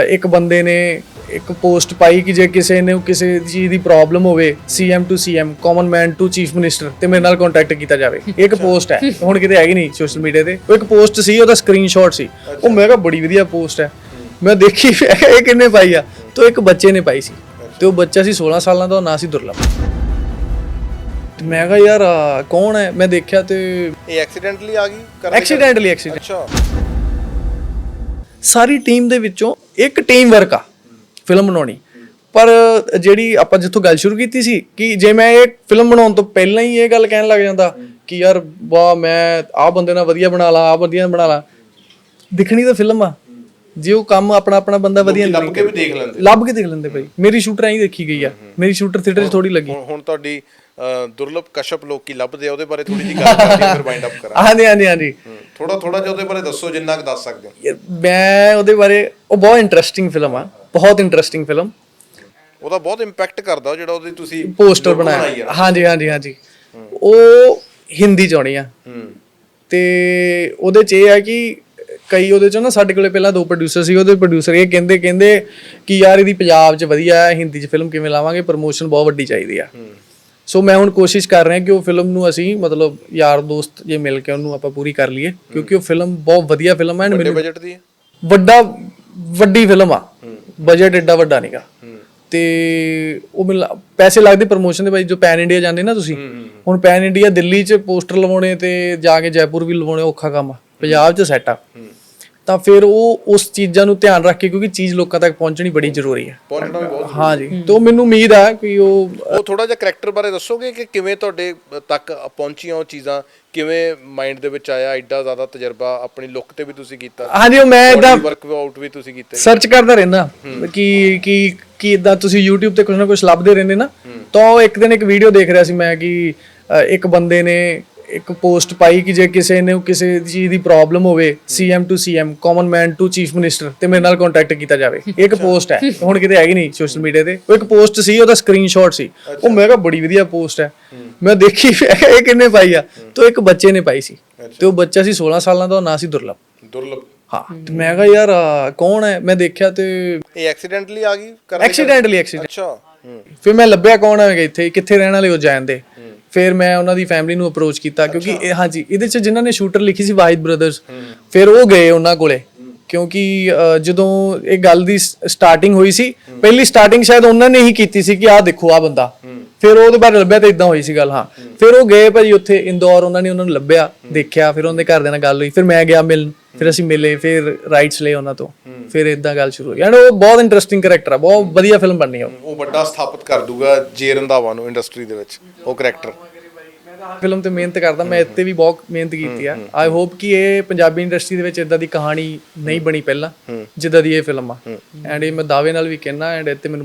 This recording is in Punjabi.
ਇੱਕ ਬੰਦੇ ਨੇ ਇੱਕ ਪੋਸਟ ਪਾਈ ਕਿ ਜੇ ਕਿਸੇ ਨੇ ਕਿਸੇ ਚੀਜ਼ ਦੀ ਪ੍ਰੋਬਲਮ ਹੋਵੇ CM to CM common man to chief minister ਤੇ ਮੇਰੇ ਨਾਲ ਕੰਟੈਕਟ ਕੀਤਾ ਜਾਵੇ। ਇੱਕ ਪੋਸਟ ਹੈ ਹੁਣ ਕਿਤੇ ਹੈਗੀ ਨਹੀਂ ਸੋਸ਼ਲ ਮੀਡੀਆ ਤੇ। ਉਹ ਇੱਕ ਪੋਸਟ ਸੀ ਉਹਦਾ ਸਕਰੀਨਸ਼ਾਟ ਸੀ। ਉਹ ਮੈਂ ਕਿਹਾ ਬੜੀ ਵਧੀਆ ਪੋਸਟ ਹੈ। ਮੈਂ ਦੇਖੀ ਇਹ ਕਿੰਨੇ ਪਾਈ ਆ? ਤੇ ਇੱਕ ਬੱਚੇ ਨੇ ਪਾਈ ਸੀ। ਤੇ ਉਹ ਬੱਚਾ ਸੀ 16 ਸਾਲਾਂ ਦਾ ਉਹ ਨਾਂ ਸੀ ਦੁਰਲਭ। ਤੇ ਮੈਂ ਕਿਹਾ ਯਾਰ ਆਹ ਕੌਣ ਹੈ? ਮੈਂ ਦੇਖਿਆ ਤੇ ਇਹ ਐਕਸੀਡੈਂਟਲੀ ਆ ਗਈ ਐਕਸੀਡੈਂਟਲੀ ਐਕਸੀਡੈਂਟ ਅੱਛਾ। ਸਾਰੀ ਟੀਮ ਦੇ ਵਿੱਚੋਂ ਇੱਕ ਟੀਮ ਵਰਕ ਆ ਫਿਲਮ ਬਣਾਉਣੀ। ਪਰ ਜਿਹੜੀ ਆਪਾਂ ਜਿੱਥੋਂ ਗੱਲ ਸ਼ੁਰੂ ਕੀਤੀ ਸੀ ਕਿ ਜੇ ਮੈਂ ਇਹ ਫਿਲਮ ਬਣਾਉਣ ਤੋਂ ਪਹਿਲਾਂ ਹੀ ਇਹ ਗੱਲ ਕਹਿਣ ਲੱਗ ਜਾਂਦਾ ਕਿ ਯਾਰ ਵਾਹ ਮੈਂ ਆਹ ਬੰਦੇ ਨਾਲ ਵਧੀਆ ਬਣਾ ਲਾ ਆਹ ਵਧੀਆ ਬਣਾ ਲਾ ਦਿਖਣੀ ਤਾਂ ਫਿਲਮ ਆ। ਜੇ ਉਹ ਕੰਮ ਆਪਣਾ ਆਪਣਾ ਬੰਦਾ ਵਧੀਆ ਲੱਭ ਕੇ ਵੀ ਦੇਖ ਲੈਂਦੇ। ਲੱਭ ਕੇ ਦੇਖ ਲੈਂਦੇ ਭਾਈ। ਮੇਰੀ ਸ਼ੂਟਰ ਐਂ ਦੇਖੀ ਗਈ ਆ। ਮੇਰੀ ਸ਼ੂਟਰ ਥੀਏਟਰ 'ਚ ਥੋੜੀ ਲੱਗੀ। ਹੁਣ ਤੁਹਾਡੀ ਦੁਰਲਭ ਕਸ਼ਪ ਲੋਕੀ ਲੱਭਦੇ ਆ ਉਹਦੇ ਬਾਰੇ ਥੋੜੀ ਜਿਹੀ ਗੱਲ ਕਰਦੇ ਆ ਫਿਰ ਵਾਈਂਡ ਅਪ ਕਰਾਂ ਹਾਂਜੀ ਹਾਂਜੀ ਹਾਂਜੀ। ਥੋੜਾ ਥੋੜਾ ਜਿਹਾ ਉਹਦੇ ਬਾਰੇ ਦੱਸੋ ਜਿੰਨਾ ਕੁ ਦੱਸ ਸਕਦੇ ਹੋ। ਯਾਰ, ਮੈਂ ਉਹਦੇ ਬਾਰੇ ਉਹ ਬਹੁਤ ਇੰਟਰਸਟਿੰਗ ਫਿਲਮ ਆ ਬਹੁਤ ਇੰਟਰਸਟਿੰਗ ਫਿਲਮ ਉਹਦਾ ਬਹੁਤ ਇੰਪੈਕਟ ਕਰਦਾ ਜਿਹੜਾ ਉਹਦੀ ਤੁਸੀਂ ਪੋਸਟਰ ਬਣਾਇਆ। ਹਾਂਜੀ ਹਾਂਜੀ ਹਾਂਜੀ। ਉਹ ਹਿੰਦੀ ਚ ਆਉਣੀ ਆ। ਤੇ ਉਹਦੇ ਚ ਇਹ ਆ ਕਿ ਕਈ ਉਹਦੇ ਚ ਨਾ ਸਾਡੇ ਕੋਲੇ ਪਹਿਲਾਂ ਦੋ ਪ੍ਰੋਡਿਊਸਰ ਸੀ ਉਹਦੇ ਪ੍ਰੋਡਿਊਸਰ ਇਹ ਕਹਿੰਦੇ ਕਹਿੰਦੇ ਕਿ ਯਾਰ ਇਹਦੀ ਪੰਜਾਬ ਚ ਵਧੀਆ ਹੈ ਹਿੰਦੀ ਚ ਫਿਲਮ ਕਿਵੇਂ ਲਾਵਾਂਗੇ ਪ੍ਰੋਮੋਸ਼ਨ ਬਹੁਤ ਵੱਡੀ ਚਾਹੀਦੀ ਆ। ਸੋ ਮੈਂ ਹੁਣ ਕੋਸ਼ਿਸ਼ ਕਰ ਰਿਹਾ ਕਿ ਉਹ ਫਿਲਮ ਨੂੰ ਅਸੀਂ ਮਤਲਬ ਯਾਰ ਦੋਸਤ ਜੇ ਮਿਲ ਕੇ ਉਹਨੂੰ ਆਪਾਂ ਪੂਰੀ ਕਰ ਲਈਏ ਕਿਉਂਕਿ ਉਹ ਫਿਲਮ ਬਹੁਤ ਵਧੀਆ ਫਿਲਮ ਹੈ ਵੱਡੇ ਮੈਨੂੰ ਬਜਟ ਦੀ ਹੈ? ਵੱਡਾ ਵੱਡੀ ਫਿਲਮ ਆ। ਬਜਟ ਏਡਾ ਵੱਡਾ ਨਹੀਂਗਾ ਤੇ ਉਹ ਮਿਲ ਪੈਸੇ ਲੱਗਦੇ ਪ੍ਰੋਮੋਸ਼ਨ ਦੇ ਬਾਈ ਜੋ ਪੈਨ ਇੰਡੀਆ ਜਾਂਦੇ ਨਾ ਤੁਸੀਂ ਹੁਣ ਪੈਨ ਇੰਡੀਆ ਦਿੱਲੀ 'ਚ ਪੋਸਟਰ ਲਵਾਉਣੇ ਤੇ ਜਾ ਕੇ ਜੈਪੁਰ ਵੀ ਲਵਾਉਣੇ ਔਖਾ ਕੰਮ ਆ। ਪੰਜਾਬ 'ਚ ਸੈੱਟ ਆ। ਤਾਂ ਫਿਰ ਉਹ ਉਸ ਚੀਜ਼ਾਂ ਨੂੰ ਧਿਆਨ ਰੱਖ ਕੇ ਕਿਉਂਕਿ ਚੀਜ਼ ਲੋਕਾਂ ਤੱਕ ਪਹੁੰਚਣੀ ਬੜੀ ਜ਼ਰੂਰੀ ਹੈ। ਪਹੁੰਚਣਾ ਵੀ ਬਹੁਤ ਹਾਂ। ਜੀ ਤੋਂ ਮੈਨੂੰ ਉਮੀਦ ਆ ਕਿ ਉਹ ਉਹ ਥੋੜਾ ਜਿਹਾ ਕਰੈਕਟਰ ਬਾਰੇ ਦੱਸੋਗੇ ਕਿ ਕਿਵੇਂ ਤੁਹਾਡੇ ਤੱਕ ਪਹੁੰਚੀਆਂ ਉਹ ਚੀਜ਼ਾਂ? ਕਿਵੇਂ ਮਾਈਂਡ ਦੇ ਵਿੱਚ ਆਇਆ ਐਡਾ ਜ਼ਿਆਦਾ ਤਜਰਬਾ ਆਪਣੀ ਲੁੱਕ ਤੇ ਵੀ ਤੁਸੀਂ ਕੀਤਾ? ਹਾਂਜੀ ਉਹ ਮੈਂ ਇਦਾਂ ਵਰਕ ਆਊਟ ਵੀ ਤੁਸੀਂ ਕੀਤੇ। ਸਰਚ ਕਰਦਾ ਰਹਿੰਦਾ ਕਿ ਕਿ ਕਿ ਇਦਾਂ ਤੁਸੀਂ YouTube ਤੇ ਕੁਝ ਨਾ ਕੁਝ ਲੱਭਦੇ ਰਹਿੰਦੇ ਨਾ ਤਾਂ ਉਹ ਇੱਕ ਦਿਨ ਇੱਕ ਵੀਡੀਓ ਦੇਖ ਰਿਹਾ ਸੀ ਮੈਂ ਕਿ ਇੱਕ ਬੰਦੇ ਨੇ ਇੱਕ ਪੋਸਟ ਪਾਈ ਕਿ ਜੇ ਕਿਸੇ ਨੇ ਕਿਸੇ ਚੀਜ਼ ਦੀ ਪ੍ਰੋਬਲਮ ਹੋਵੇ CM to CM common man to chief minister ਤੇ ਮੇਰੇ ਨਾਲ ਕੰਟੈਕਟ ਕੀਤਾ ਜਾਵੇ। ਇੱਕ ਪੋਸਟ ਹੈ। ਹੁਣ ਕਿਤੇ ਹੈਗੀ ਨਹੀਂ ਸੋਸ਼ਲ ਮੀਡੀਆ ਤੇ। ਉਹ ਇੱਕ ਪੋਸਟ ਸੀ ਉਹਦਾ ਸਕਰੀਨਸ਼ਾਟ ਸੀ। ਉਹ ਮੈਂ ਕਿਹਾ ਬੜੀ ਵਧੀਆ ਪੋਸਟ ਹੈ। ਮੈਂ ਦੇਖੀ ਇਹ ਕਿੰਨੇ ਪਾਈ ਆ? ਤੇ ਇੱਕ ਬੱਚੇ ਨੇ ਪਾਈ ਸੀ। ਤੇ ਉਹ ਬੱਚਾ ਸੀ 16 ਸਾਲਾਂ ਦਾ ਉਹ ਨਾਂ ਸੀ ਦੁਰਲਭ। ਦੁਰਲਭ। ਹਾਂ ਤੇ ਮੈਂ ਕਿਹਾ ਯਾਰ ਕੌਣ ਹੈ? ਮੈਂ ਦੇਖਿਆ ਤੇ ਇਹ ਐਕਸੀਡੈਂਟਲੀ ਆ ਗਈ? ਐਕਸੀਡੈਂਟਲੀ ਐਕਸੀਡੈਂਟ ਅੱਛਾ। ਹੂੰ। ਫਿਰ ਮੈਂ ਲੱਭਿਆ ਕੌਣ ਹੈਗਾ ਇੱਥੇ ਕਿੱਥੇ ਰਹਿਣ ਵਾਲੇ ਉਹ ਜਾਣਦੇ ਫਿਰ ਮੈਂ ਉਹਨਾਂ ਦੀ ਫੈਮਿਲੀ ਨੂੰ ਅਪਰੋਚ ਕੀਤਾ ਕਿਉਂਕਿ ਇਹ ਹਾਂਜੀ ਇਹਦੇ ਚ ਜਿਨ੍ਹਾਂ ਨੇ ਸ਼ੂਟਰ ਲਿਖੀ ਸੀ ਵਾਹਿਦ ਬ੍ਰਦਰਸ ਫਿਰ ਉਹ ਗਏ ਉਹਨਾਂ ਕੋਲੇ। ਕਿਉਂਕਿ ਅ, ਜਦੋਂ ਇਹ ਗੱਲ ਦੀ ਸਟਾਰਟਿੰਗ ਹੋਈ ਸੀ ਪਹਿਲੀ ਸਟਾਰਟਿੰਗ ਸ਼ਾਇਦ ਉਹਨਾਂ ਨੇ ਹੀ ਕੀਤੀ ਸੀ ਕਿ ਆਹ ਦੇਖੋ ਆ ਬੰਦਾ। ਫਿਰ ਉਹਦੇ ਬਾਰੇ ਲੱਭਿਆ ਤਾਂ ਇਦਾਂ ਹੋਈ ਸੀ ਗੱਲ ਹਾਂ। ਫਿਰ ਉਹ ਗਏ ਭਾਜੀ ਉੱਥੇ ਇੰਦੌਰ ਉਹਨਾਂ ਨੇ ਉਹਨਾਂ ਨੂੰ ਲੱਭਿਆ ਦੇਖਿਆ ਫਿਰ ਉਹਨਾਂ ਦੇ ਘਰਦਿਆਂ ਨਾਲ ਗੱਲ ਹੋਈ ਫਿਰ ਮੈਂ ਗਿਆ ਮਿਲਣ ਫਿਰ ਅਸੀਂ ਮਿਲੇ ਫਿਰ ਰਾਈਟਸ ਲਏ ਉਹਨਾਂ ਤੋਂ ਫਿਰ ਇਦਾਂ ਗੱਲ ਸ਼ੁਰੂ ਹੋਈ। ਯਾਨੀ ਉਹ ਬਹੁਤ ਇੰਟਰਸਟਿੰਗ ਕਰੈਕਟਰ ਆ ਬਹੁਤ ਵਧੀਆ ਫਿਲਮ ਬਣਨੀ ਆ ਉਹ। ਉਹ ਵੱਡਾ ਸਥਾਪਿਤ ਕਰ ਦੂਗਾ ਜੇ ਰੰਧਾਵਾ ਨੂੰ ਇੰਡਸਟਰੀ ਦੇ ਵਿੱਚ ਉਹ ਕਰੈਕਟਰ ਫਿਲਮ ਤੇ ਮਿਹਨਤ ਕਰਦਾ ਮੈਂ ਇੱਥੇ ਵੀ ਬਹੁਤ ਮਿਹਨਤ ਕੀਤੀ ਆ। ਆਈ ਹੋਪ ਕਿ ਇਹ ਪੰਜਾਬੀ ਇੰਡਸਟਰੀ ਦੇ ਵਿੱਚ ਇਦਾਂ ਦੀ ਕਹਾਣੀ ਨਹੀਂ ਬਣੀ ਪਹਿਲਾਂ ਜਿੱਦਾਂ ਦੀ ਇਹ ਫਿਲਮ ਆ। ਐਂਡ ਇਹ ਮੈਂ ਦਾਅਵੇ ਨਾਲ ਵੀ ਕਹਿਣਾ ਐਂਡ ਇੱਥੇ ਮੈਨੂੰ